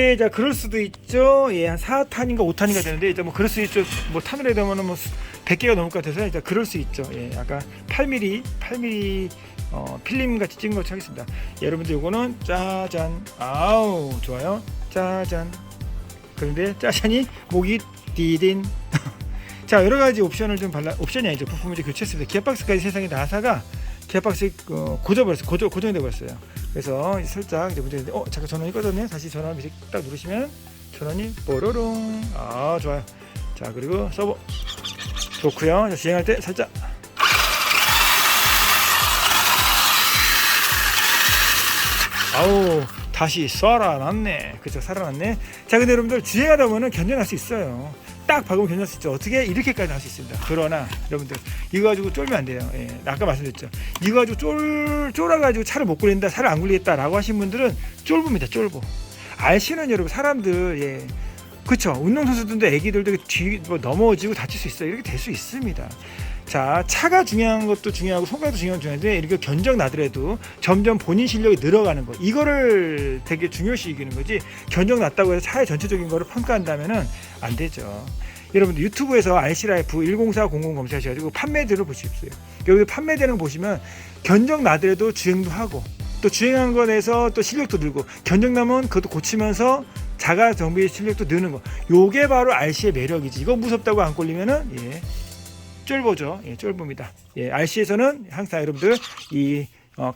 예, 자 그럴 수도 있죠. 예, 한 4탄인가 5탄인가 되는데 일단 뭐 그럴 수 있죠. 뭐 탄을 되면은 뭐 100개가 넘을 것 같아서 일단 그럴 수 있죠. 예, 아까 8mm, 8mm 어, 필름 같이 찍은 거 하겠습니다. 예, 여러분들 요거는 짜잔. 아우, 좋아요. 짜잔. 그런데 짜잔이 목이 디딘. 자, 여러 가지 옵션을 좀 발라 옵션이 아니죠. 부품을 이제 교체했습니다. 기어박스까지 세상에 나사가 기어박스 어, 고정버렸어요. 고정 고정돼 버렸어요. 그래서 살짝 이제 문제인데 어 잠깐 전원이 꺼졌네요 다시 전원 밑에 딱 누르시면 전원이 뽀로롱. 아 좋아요. 자 그리고 서버. 좋고요. 자, 주행할 때 살짝. 아우 다시 살아났네. 그죠 살아났네. 자 근데 여러분들 주행하다 보면 견뎌낼 수 있어요 딱 박으면 있죠. 어떻게 이렇게까지 할 수 있습니다. 그러나 여러분들 이거 가지고 쫄면 안 돼요. 예, 아까 말씀드렸죠. 이거 가지고 쫄 쫄아가지고 차를 못 굴린다 차를 안 굴리겠다라고 하신 분들은 쫄보입니다 쫄보 RC는 여러분 사람들 예. 그쵸? 운동선수들도 애기들도 뒤 뭐 넘어지고 다칠 수 있어요. 이렇게 될 수 있습니다 자 차가 중요한 것도 중요하고 성과도 중요한 중요한데 이렇게 견적 나더라도 점점 본인 실력이 늘어가는 거. 이거를 되게 중요시 여기는 거지. 견적 났다고 해서 차의 전체적인 거를 평가한다면은 안 되죠. 여러분들 유튜브에서 RC라이프 10400 검색하셔가지고 판매들을 보십시오. 여기 판매되는 거 보시면 견적 나더라도 주행도 하고 또 주행한 거에서 또 실력도 늘고 견적 나면 그것도 고치면서 자가 정비 실력도 느는 거. 요게 바로 RC의 매력이지. 이거 무섭다고 안 걸리면은 예 쫄보죠. 예 쫄보입니다. 예 RC에서는 항상 여러분들 이 어,